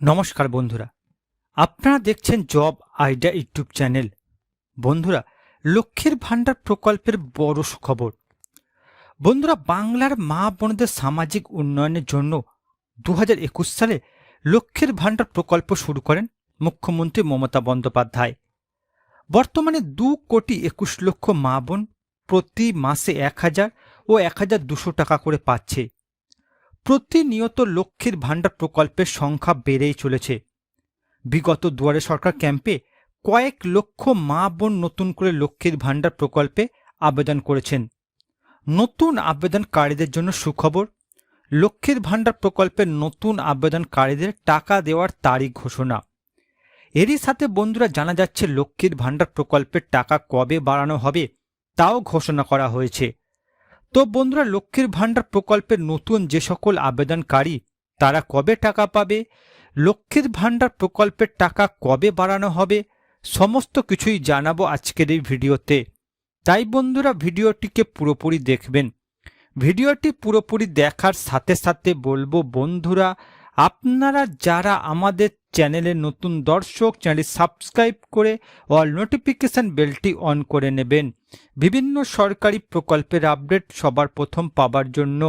নমস্কার বন্ধুরা। আপনারা দেখছেন জব আইডিয়া ইউটিউব চ্যানেল। বন্ধুরা, লক্ষ্মীর ভাণ্ডার প্রকল্পের বড় সুখবর। বন্ধুরা, বাংলার মা বোনদের সামাজিক উন্নয়নের জন্য দু হাজার একুশ সালে লক্ষ্মীর ভাণ্ডার প্রকল্প শুরু করেন মুখ্যমন্ত্রী মমতা বন্দ্যোপাধ্যায়। বর্তমানে দু কোটি একুশ লক্ষ মা বোন প্রতি মাসে এক হাজার ও এক হাজার দুশো টাকা করে পাচ্ছে। প্রতিনিয়ত লক্ষ্মীর ভাণ্ডার প্রকল্পের সংখ্যা বেড়েই চলেছে। বিগত দুয়ারে সরকার ক্যাম্পে কয়েক লক্ষ মা বোন নতুন করে লক্ষ্মীর ভাণ্ডার প্রকল্পে আবেদন করেছেন। নতুন আবেদনকারীদের জন্য সুখবর, লক্ষ্মীর ভাণ্ডার প্রকল্পের নতুন আবেদনকারীদের টাকা দেওয়ার তারিখ ঘোষণা। এরই সাথে বন্ধুরা জানা যাচ্ছে লক্ষ্মীর ভাণ্ডার প্রকল্পের টাকা কবে বাড়ানো হবে, তাও ঘোষণা করা হয়েছে। তো বন্ধুরা, লক্ষ্মীর ভাণ্ডার প্রকল্পের নতুন যে সকল আবেদনকারী, তারা কবে টাকা পাবে? লক্ষ্মীর ভাণ্ডার প্রকল্পের টাকা কবে বাড়ানো হবে? সমস্ত কিছুই জানাব আজকের এই ভিডিওতে। তাই বন্ধুরা, ভিডিওটিকে পুরোপুরি দেখবেন। ভিডিওটি পুরোপুরি দেখার সাথে সাথে বলব, বন্ধুরা আপনারা যারা আমাদের চ্যানেলে নতুন দর্শক, চ্যানেলটি সাবস্ক্রাইব করে অল নোটিফিকেশন বেলটি অন করে নেবেন। বিভিন্ন সরকারি প্রকল্পের আপডেট সবার প্রথম পাবার জন্য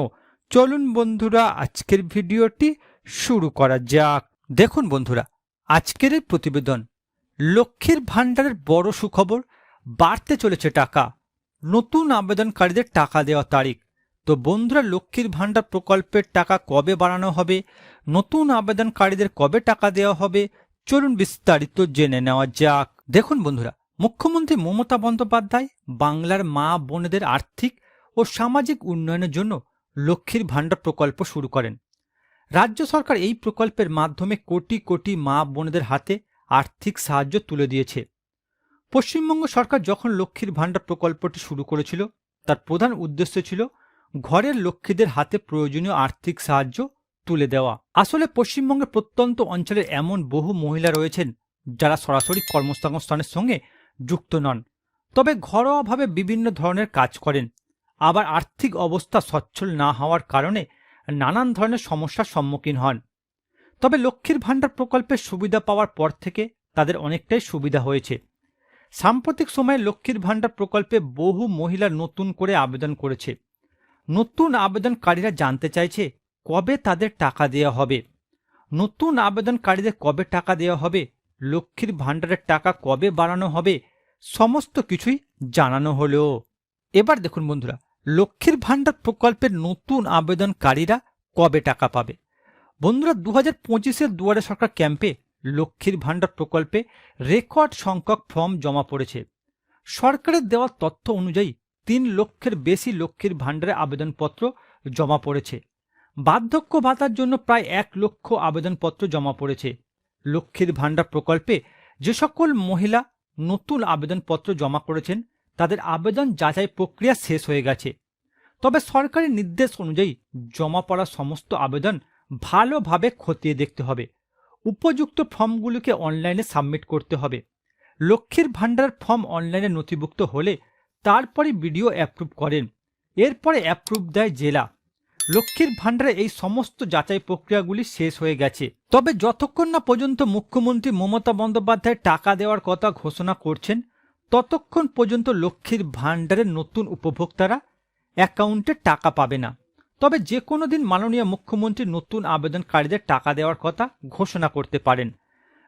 চলুন বন্ধুরা, আজকের ভিডিওটি শুরু করা যাক। দেখুন বন্ধুরা, আজকের এই প্রতিবেদন, লক্ষ্মীর ভাণ্ডারের বড় সুখবর, বাড়তে চলেছে টাকা। নতুন আবেদনকারীদের টাকা দেওয়া তারিখ তো বন্ধুরা, লক্ষ্মীর ভাণ্ডার প্রকল্পের টাকা কবে বাড়ানো হবে? নতুন আবেদনকারীদের কবে টাকা দেওয়া হবে? চলুন বিস্তারিত জেনে নেওয়া যাক। দেখুন বন্ধুরা, মুখ্যমন্ত্রী মমতা বন্দ্যোপাধ্যায় বাংলার মা বোনেদের আর্থিক ও সামাজিক উন্নয়নের জন্য লক্ষ্মীর ভাণ্ডার প্রকল্প শুরু করেন। রাজ্য সরকার এই প্রকল্পের মাধ্যমে কোটি কোটি মা বোনেদের হাতে আর্থিক সাহায্য তুলে দিয়েছে। পশ্চিমবঙ্গ সরকার যখন লক্ষ্মীর ভাণ্ডার প্রকল্পটি শুরু করেছিল, তার প্রধান উদ্দেশ্য ছিল ঘরের লক্ষ্মীদের হাতে প্রয়োজনীয় আর্থিক সাহায্য তুলে দেওয়া। আসলে পশ্চিমবঙ্গের প্রত্যন্ত অঞ্চলের এমন বহু মহিলা রয়েছেন যারা সরাসরি কর্মসংস্থানের সঙ্গে যুক্ত নন। তবে ঘরোয়াভাবে বিভিন্ন ধরনের কাজ করেন। আবার আর্থিক অবস্থা সচ্ছল না হওয়ার কারণে নানান ধরনের সমস্যার সম্মুখীন হন। তবে লক্ষ্মীর ভাণ্ডার প্রকল্পের সুবিধা পাওয়ার পর থেকে তাদের অনেকটাই সুবিধা হয়েছে। সাম্প্রতিক সময়ে লক্ষ্মীর ভাণ্ডার প্রকল্পে বহু মহিলা নতুন করে আবেদন করেছে। নতুন আবেদনকারীরা জানতে চাইছে কবে তাদের টাকা দেওয়া হবে। নতুন আবেদনকারীদের কবে টাকা দেওয়া হবে, লক্ষ্মীর ভাণ্ডারের টাকা কবে বাড়ানো হবে, সমস্ত কিছুই জানানো হলো। এবার দেখুন বন্ধুরা, লক্ষ্মীর ভাণ্ডার প্রকল্পের নতুন আবেদনকারীরা কবে টাকা পাবে? বন্ধুরা দু হাজার পঁচিশের দুয়ারে সরকার ক্যাম্পে লক্ষ্মীর ভাণ্ডার প্রকল্পে রেকর্ড সংখ্যক ফর্ম জমা পড়েছে। সরকারের দেওয়া তথ্য অনুযায়ী তিন লক্ষের বেশি লক্ষ্মীর ভাণ্ডারে আবেদনপত্র জমা পড়েছে। বার্ধক্য ভাতার জন্য প্রায় এক লক্ষ আবেদনপত্র জমা পড়েছে। লক্ষ্মীর ভাণ্ডার প্রকল্পে যে সকল মহিলা নতুন আবেদনপত্র জমা করেছেন, তাদের আবেদন যাচাই প্রক্রিয়া শেষ হয়ে গেছে। তবে সরকারি নির্দেশ অনুযায়ী জমা পড়া সমস্ত আবেদন ভালোভাবে খতিয়ে দেখতে হবে। উপযুক্ত ফর্মগুলিকে অনলাইনে সাবমিট করতে হবে। লক্ষ্মীর ভাণ্ডার ফর্ম অনলাইনে নথিভুক্ত হলে তারপরে বিডিও অ্যাপ্রুভ করেন। এরপরে অ্যাপ্রুভ দেয় জেলা। লক্ষ্মীর ভাণ্ডারে এই সমস্ত যাচাই প্রক্রিয়াগুলি শেষ হয়ে গেছে। তবে যতক্ষণ না পর্যন্ত মুখ্যমন্ত্রী মমতা বন্দ্যোপাধ্যায় টাকা দেওয়ার কথা ঘোষণা করছেন, ততক্ষণ পর্যন্ত লক্ষ্মীর ভাণ্ডারের নতুন উপভোক্তারা অ্যাকাউন্টে টাকা পাবে না। তবে যে কোনো দিন মাননীয় মুখ্যমন্ত্রী নতুন আবেদনকারীদের টাকা দেওয়ার কথা ঘোষণা করতে পারেন।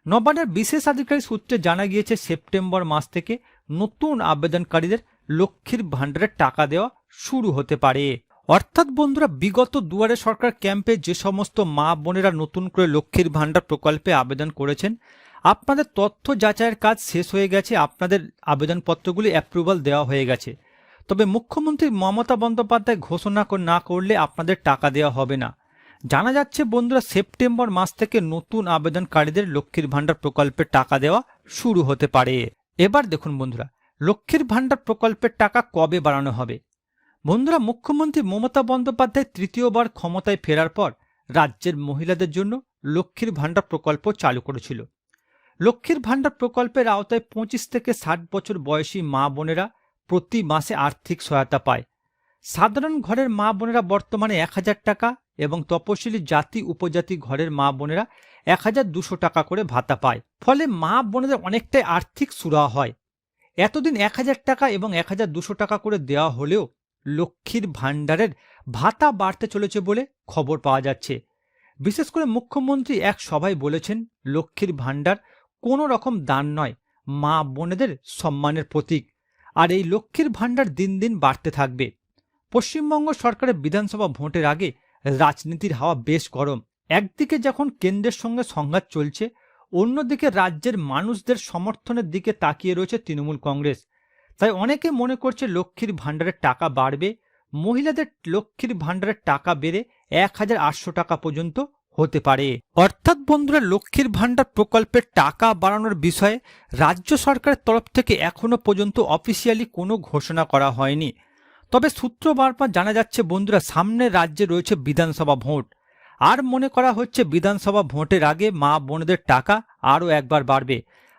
নবান্নের বিশেষ আধিকারিক সূত্রে জানা গিয়েছে, সেপ্টেম্বর মাস থেকে নতুন আবেদনকারীদের লক্ষ্মীর ভাণ্ডারের টাকা দেওয়া শুরু হতে পারে। অর্থাৎ বন্ধুরা, বিগত দুয়ারে সরকার ক্যাম্পে যে সমস্ত মা বোনেরা নতুন করে লক্ষ্মীর ভাণ্ডার প্রকল্পে আবেদন করেছেন, আপনাদের তথ্য যাচাইয়ের কাজ শেষ হয়ে গেছে। আপনাদের আবেদনপত্রগুলি অ্যাপ্রুভাল দেওয়া হয়ে গেছে। তবে মুখ্যমন্ত্রী মমতা বন্দ্যোপাধ্যায় ঘোষণা না করলে আপনাদের টাকা দেওয়া হবে না। জানা যাচ্ছে, বন্ধুরা, সেপ্টেম্বর মাস থেকে নতুন আবেদনকারীদের লক্ষ্মীর ভাণ্ডার প্রকল্পের টাকা দেওয়া শুরু হতে পারে। এবার দেখুন বন্ধুরা লক্ষ্মীর ভাণ্ডার প্রকল্পের টাকা কবে বাড়ানো হবে? বন্ধুরা, মুখ্যমন্ত্রী মমতা বন্দ্যোপাধ্যায় তৃতীয়বার ক্ষমতায় ফেরার পর রাজ্যের মহিলাদের জন্য লক্ষ্মীর ভাণ্ডার প্রকল্প চালু করেছিল। লক্ষ্মীর ভাণ্ডার প্রকল্পের আওতায় পঁচিশ থেকে ষাট বছর বয়সী মা বোনেরা প্রতি মাসে আর্থিক সহায়তা পায়। সাধারণ ঘরের মা বোনেরা বর্তমানে এক হাজার টাকা এবং তপশিলি জাতি উপজাতি ঘরের মা বোনেরা এক হাজার দুশো টাকা করে ভাতা পায়। ফলে মা বোনেদের অনেকটাই আর্থিক সুরাহা হয়। এতদিন এক হাজার টাকা এবং এক হাজার দুশো টাকা করে দেওয়া হলেও লক্ষ্মীর ভাণ্ডারের ভাতা বাড়তে চলেছে বলে খবর পাওয়া যাচ্ছে। বিশেষ করে মুখ্যমন্ত্রী এক সভায় বলেছেন, লক্ষ্মীর ভাণ্ডার কোনো রকম দান নয়, মা বোনেদের সম্মানের প্রতীক। আর এই লক্ষ্মীর ভাণ্ডার দিন দিন বাড়তে থাকবে। পশ্চিমবঙ্গ সরকারের বিধানসভা ভোটের আগে রাজনীতির হাওয়া বেশ গরম। একদিকে যখন কেন্দ্রের সঙ্গে সংঘাত চলছে অন্যদিকে রাজ্যের মানুষদের সমর্থনের দিকে তাকিয়ে রয়েছে তৃণমূল কংগ্রেস। তাই অনেকে মনে করছে লক্ষ্মীর ভাণ্ডারের টাকা বাড়বে। মহিলাদের লক্ষ্মীর ভাণ্ডারের টাকা বেড়ে এক হাজার আটশো টাকা পর্যন্ত হতে পারে। অর্থাৎ বন্ধুরা, লক্ষ্মীর ভাণ্ডার প্রকল্পের টাকা বাড়ানোর বিষয়ে রাজ্য সরকারের তরফ থেকে এখনও পর্যন্ত অফিসিয়ালি কোনো ঘোষণা করা হয়নি। তবে সূত্র বারবার জানা যাচ্ছে, বন্ধুরা, সামনে রাজ্যে রয়েছে বিধানসভা ভোট। আর মনে করা হচ্ছে বিধানসভা ভোটের আগে মা বোনদের টাকা আরও একবার বাড়বে।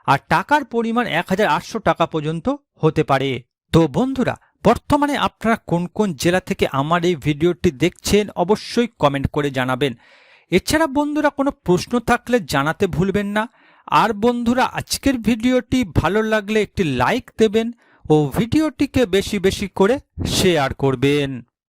আর টাকার পরিমাণ এক হাজার আটশো টাকা পর্যন্ত হতে পারে। তো বন্ধুরা, বর্তমানে আপনারা কোন কোন জেলা থেকে আমার এই ভিডিওটি দেখছেন অবশ্যই কমেন্ট করে জানাবেন। এছাড়া বন্ধুরা, কোনো প্রশ্ন থাকলে জানাতে ভুলবেন না। আর বন্ধুরা, আজকের ভিডিওটি ভালো লাগলে একটি লাইক দেবেন ও ভিডিওটিকে বেশি বেশি করে শেয়ার করবেন।